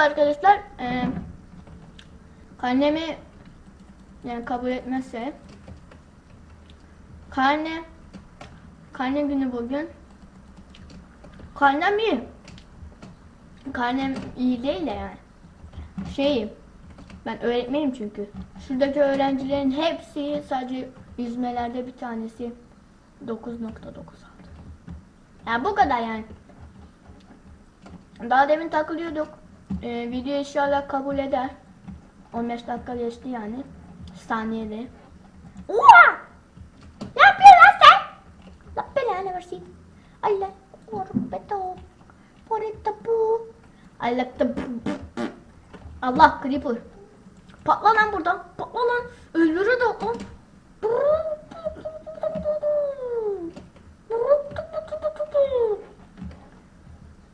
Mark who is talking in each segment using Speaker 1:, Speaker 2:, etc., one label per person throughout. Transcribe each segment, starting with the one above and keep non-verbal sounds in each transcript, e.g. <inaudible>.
Speaker 1: Merhaba arkadaşlar. Ee, karnemi yani kabul etmezse karne karne günü bugün. Karnem iyi. Karnem iyi değil de yani. Şeyim. Ben öğretmenim çünkü. Şuradaki öğrencilerin hepsi sadece yüzmelerde bir tanesi 9.9 aldı. Yani bu kadar yani. Daha demin takılıyorduk. Ee, video inşallah kabul eder. 15 dakika geçti yani. Saniyede. Oha! Ne yapıyorsun lan sen? La belanı versin. I like orbeto. Porita bu. I like the Allah creeper. Patla lan buradan. Patla lan. Öldürür de lan.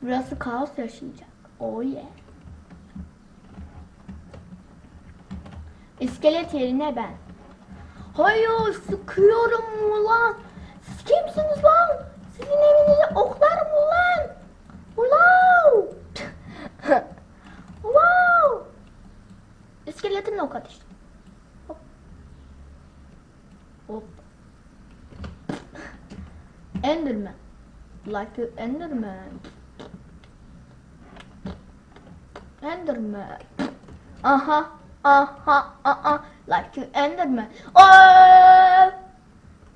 Speaker 1: Burası kaos yaşayacak. Oh yeah. İskelet yerine ben. Hayır sıkıyorum ulan. Siz kimsiniz lan? Sizin evinize oklarım ulan. Ulan. <laughs> wow. İskeletin ok atıştı. Hop. Hop. Enderman. Like a Enderman. Enderman. Aha, aha, aha, like an Enderman. Oh!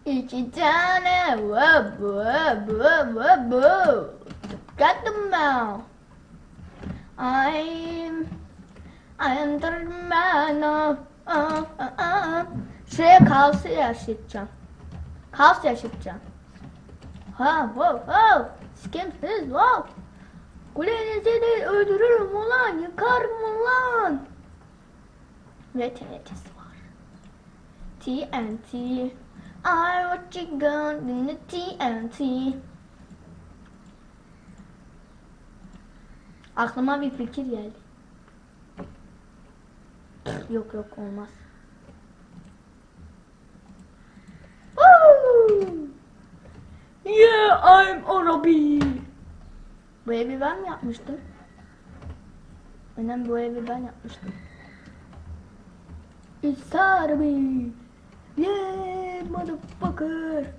Speaker 1: İki tane, whoop, whoop, whoop, whoop, whoop. Got them now. I'm Enderman. Oh, oh, oh, oh. Şuraya kaosu yaşatacağım. Kaos yaşatacağım. Ha, wow, wow. Skimsiz, wow. Kulenizi de öldürürüm ulan, yıkarım ulan. Ve TNT'si var. TNT. I what you in the TNT. Aklıma bir fikir geldi. Yok yok olmaz. Yeah, I'm Arabi. Bu evi ben mi yapmıştım? Önemli bu evi ben yapmıştım. It's Arabi. Yeah, motherfucker.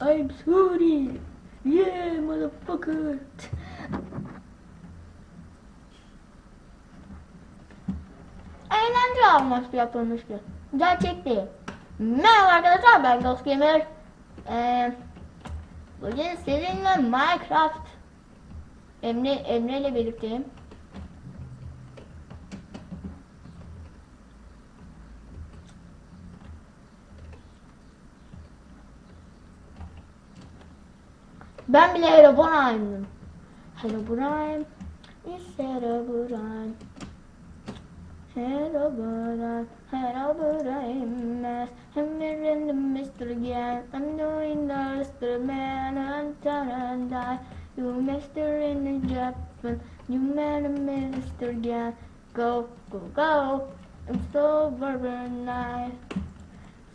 Speaker 1: I'm sorry. Yeah, motherfucker. Eğlence amaçlı yapılmıştır. Gerçek değil. Merhaba arkadaşlar ben Ghost Gamer. Ee, bugün sizinle Minecraft Emre, Emre ile birlikteyim. Ben bile Herobrine'ım. Herobrine is Herobrine. Herobrine, Herobrine, I'm in the Mr. again. I'm doing the Mr. Man and turn and die. You Mr. in the Japan, you man a Mr. again. Go, go, go. I'm so.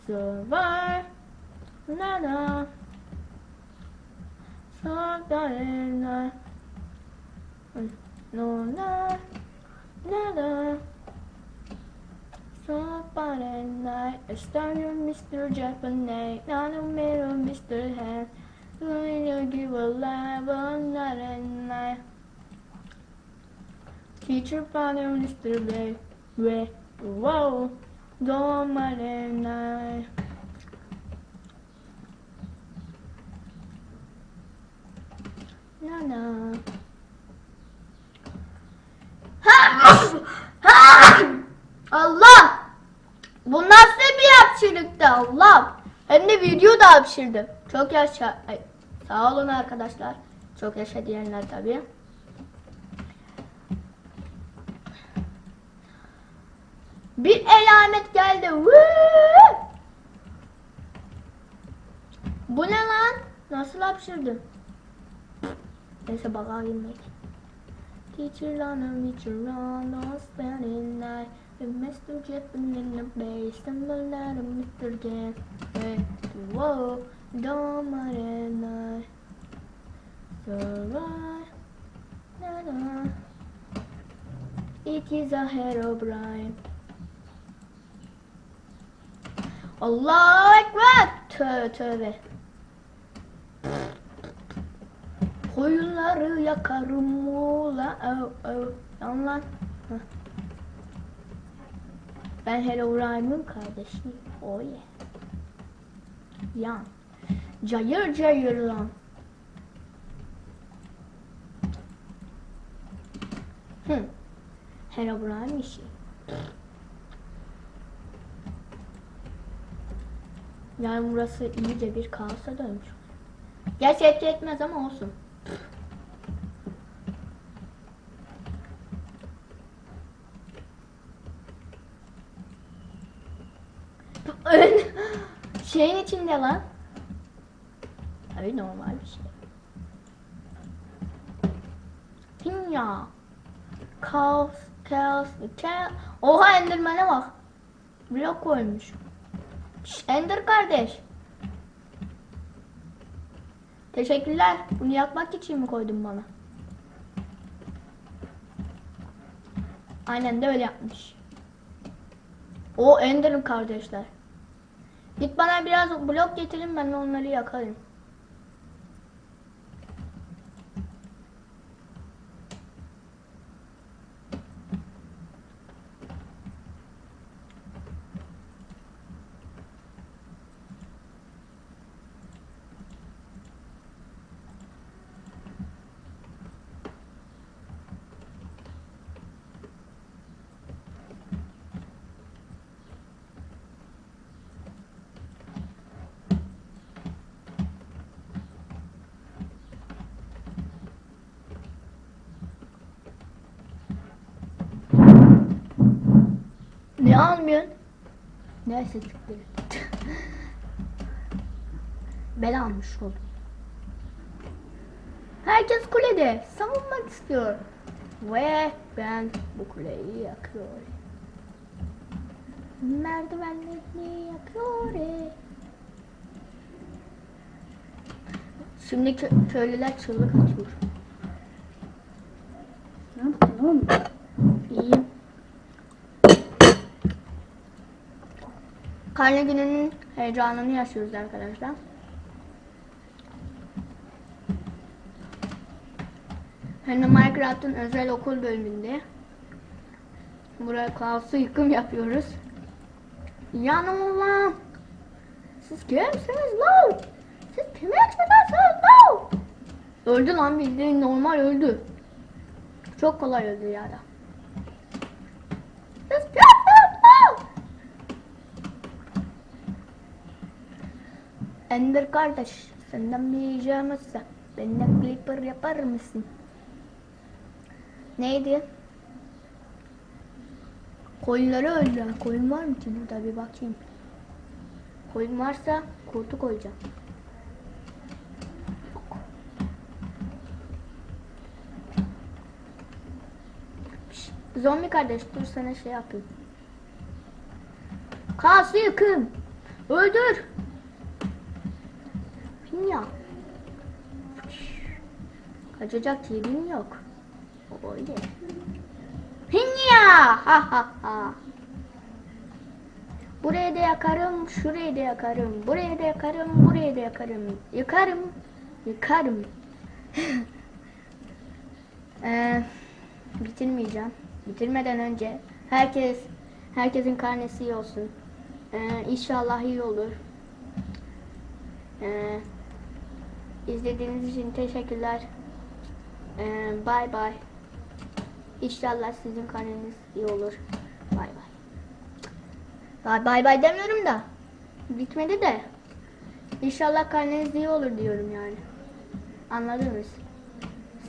Speaker 1: So far, nada. So darling, mm, no, no, nada. Somebody night, I started Mr. Japanese, not a middle Mr. Hand. Going to give a live on night and night. Teacher father Mr. Bay, way, whoa, don't mind night. No, no. De video da hapşırdım. Çok yaşa... Ay, sağ olun arkadaşlar. Çok yaşa diyenler tabii. Bir elamet geldi. Woo! Bu ne lan? Nasıl hapşırdım? Neyse bakalım girmek. Teacher on a teacher on a spending night. Mr. Jeppin in the base, the letter Mr. J. Hey, whoa, don't matter, so right, na na. It is a Herobrine. Allahu Ekber! Tövbe tövbe. Koyunları yakarım ola. Oh, oh. Lan lan. Hah. Ben Herobrine'ın kardeşiyim. Oh yeah. Yan. Cayır cayır lan. Hı. Herobrine işi. Yani burası iyice bir kaosa dönmüş. Gerçi etki etmez ama olsun. Ön şeyin içinde lan. Tabii normal bir şey. Pinya. Kaos, kaos, kaos. Oha Enderman'e bak. Blok koymuş. Şş, Ender kardeş. Teşekkürler. Bunu yakmak için mi koydun bana? Aynen de öyle yapmış. O Ender'ın kardeşler. Git bana biraz blok getirin ben onları yakarım. Ne almıyorsun? Neyse çıktı. ben almış oldum. Herkes kulede savunmak istiyor. Ve ben bu kuleyi yakıyorum. Merdivenleri yakıyor. Şimdi kö- köylüler çığlık atıyor.
Speaker 2: Ne yaptın oğlum?
Speaker 1: Karne gününün heyecanını yaşıyoruz arkadaşlar. Hani Minecraft'ın özel okul bölümünde buraya kaosu yıkım yapıyoruz. Yanımdan siz kimsiniz lan? Siz kime çıkarsınız lan? Öldü lan bildiğin normal öldü. Çok kolay öldü ya da. Siz kimsiniz lan? Ender kardeş, senden bir ricam olsa benden clipper yapar mısın? Neydi? Koyunları öldüren koyun var mı ki burada bir bakayım. Koyun varsa kurtu koyacağım. Yok. Zombi kardeş dur sana şey yapayım. Kası yıkın. Öldür. Pinya. Kaçacak yerin yok. Öyle. Pinya! Ha ha ha. Buraya da yakarım, şurayı da yakarım, buraya da yakarım, buraya da yakarım. Yıkarım, yıkarım. <laughs> Ee, bitirmeyeceğim. Bitirmeden önce herkes, herkesin karnesi iyi olsun. Ee, inşallah iyi olur. Ee, izlediğiniz için teşekkürler. Ee, bye bye. İnşallah sizin karneniz iyi olur. Bye bye. Bye bye bye demiyorum da. Bitmedi de. İnşallah karneniz iyi olur diyorum yani. Anladınız.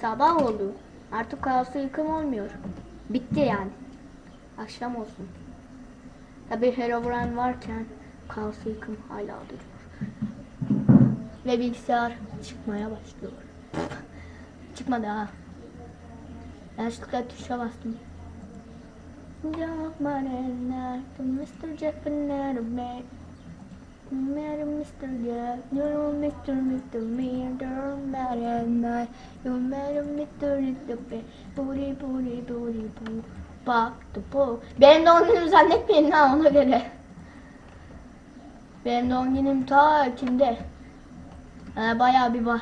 Speaker 1: Sabah oldu. Artık kaosu yıkım olmuyor. Bitti yani. Akşam olsun. Tabi Herobrine varken kaosu yıkım hala duruyor. Ve bilgisayar çıkmaya başlıyor. <laughs> Çıkmadı ha. Yanlışlıkla tuşa bastım. Mr. Jeff man. Matter Mr. Jeff, you Mr. Mr. Me, don't matter night. You matter Mr. Mr. Be, booty booty booty boo. Bak the po. Benim doğum günümü zannetmeyin ha ona göre. Benim doğum günüm ta Ekim'de. Ha, bayağı bir var.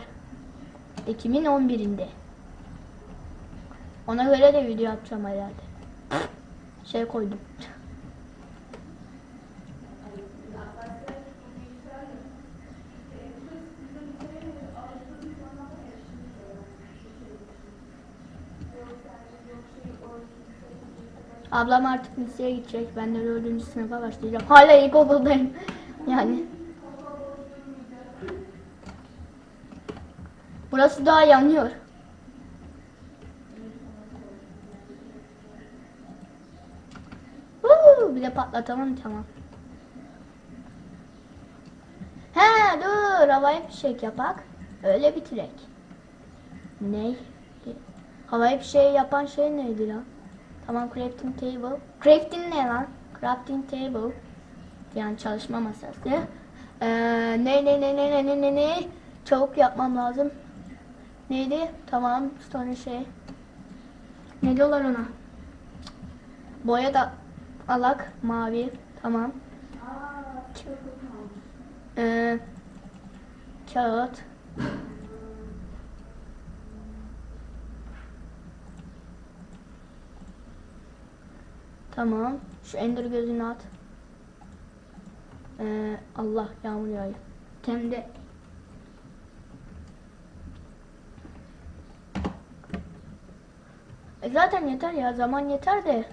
Speaker 1: Ekim'in 11'inde. Ona göre de video yapacağım herhalde. Şey koydum. Ablam artık liseye gidecek. Ben de dördüncü sınıfa başlayacağım. Hala ilkokuldayım. <laughs> Yani. Burası daha yanıyor. Huu, bir de patlatalım tamam. He dur havai fişek yapak. Öyle bitirek. Ne? Havai fişeği yapan şey neydi lan? Tamam crafting table. Crafting ne lan? Crafting table. Yani çalışma masası. Ee, ne ne ne ne ne ne ne ne? Çabuk yapmam lazım. Neydi? Tamam sonra şey. Ne diyorlar ona? Boya da alak mavi. Tamam. Ee, kağıt. Tamam. Şu ender gözünü at. Ee, Allah yağmur yağıyor. Hem de Zaten yeter ya zaman yeter de.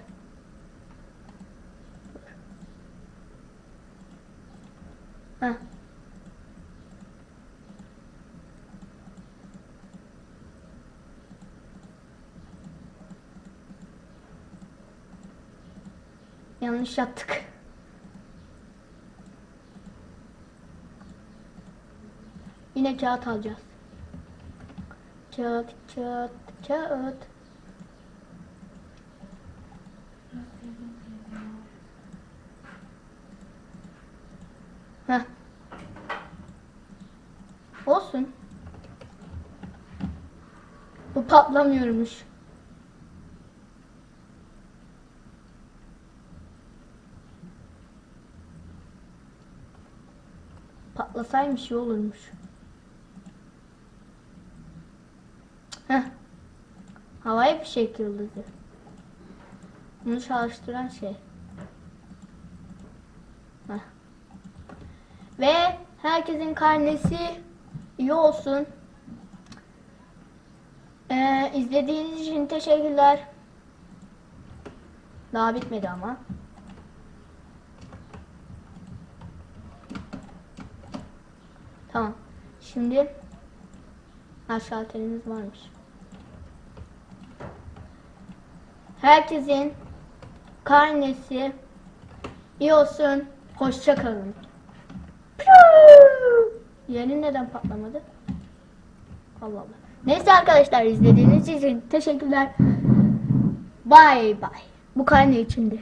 Speaker 1: Heh. Yanlış yaptık. Yine kağıt alacağız. Kağıt, kağıt, kağıt. Heh. Olsun. Bu patlamıyormuş. Patlasaymış iyi olurmuş. Heh. Havai fişek yıldızı. Bunu çalıştıran şey. Heh. Ve herkesin karnesi iyi olsun. Ee, izlediğiniz için teşekkürler. Daha bitmedi ama. Tamam. Şimdi aşağı telimiz varmış. Herkesin karnesi iyi olsun. Hoşça kalın. Yeni neden patlamadı? Allah Allah. Neyse arkadaşlar izlediğiniz için teşekkürler. Bye bye. Bu karne içindi.